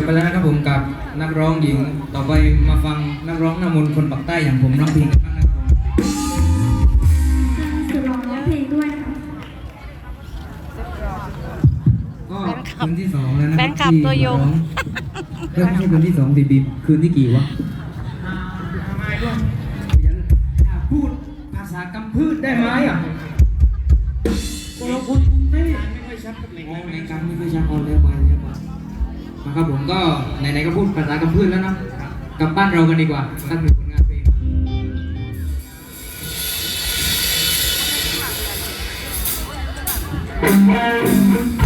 บไปแล้วนะครับผมกับนักร้องหญิง ต่อไปมาฟังนักร้องหน้ามนคนปักใต้อย่างผมร้องเพลงกันบ้างนะครับผมสุดร้องร้องเพลงด้วยค่ะก็คืนที่สองแล้วนะครับนคลับที่ตัวยง ร้องเฮ้ยไม่ใช่คืนที่สองดิบีคืนที่กี่วะพูดภาษากำพืชได้ไหมอะเราคนไม่ไม่ค่อยชัดกับในกำไม่ค่อยชัดออนแล้วไป แล้วไปมาครับผมก็ไหนๆก็พูดภาษากำพืชแล้วเนาะกลับบ้านเรากันดีกว่าสักหนึ่งผลงานเพลงต้อง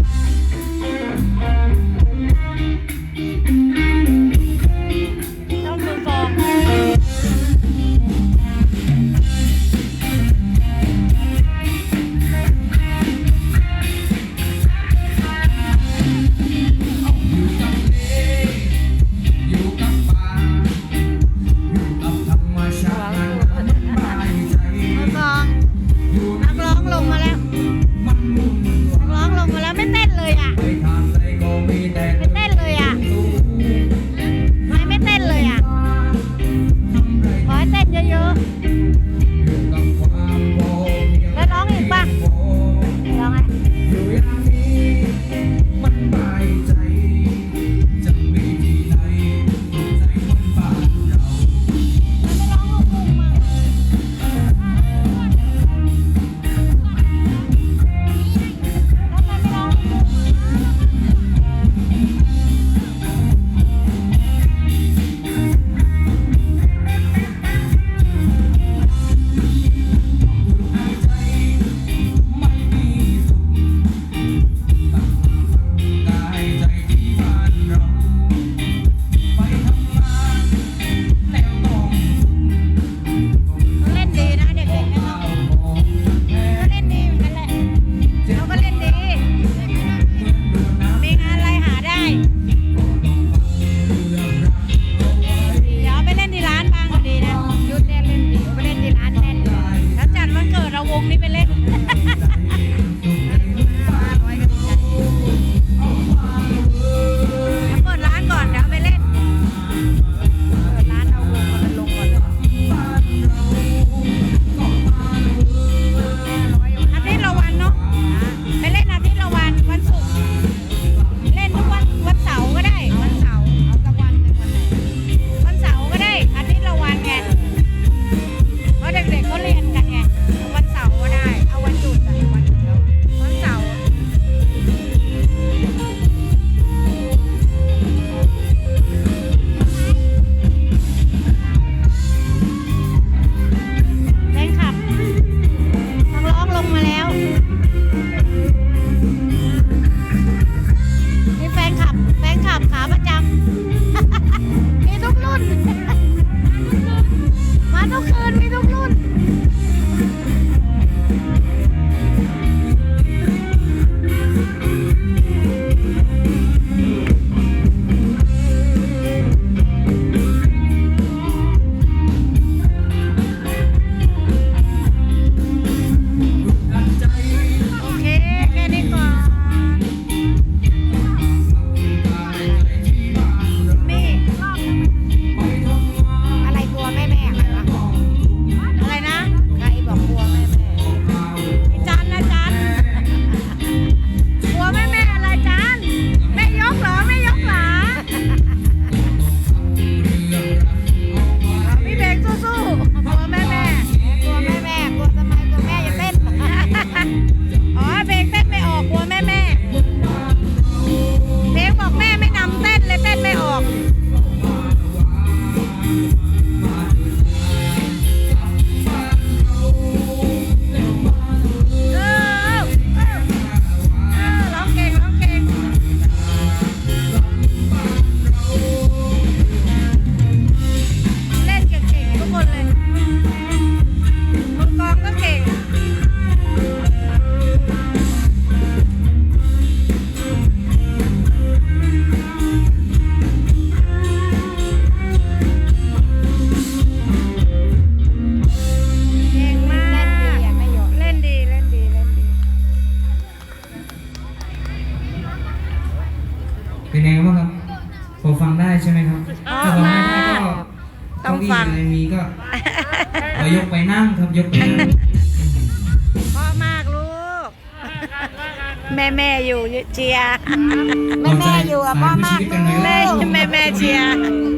นั่งครับยกไปนั่งเพราะมากลูก แม่แม่อยู่เชียร์ แม่แม่อยู่อะพ่อมากลูกแม่แม่แม่แม่เชียร์ค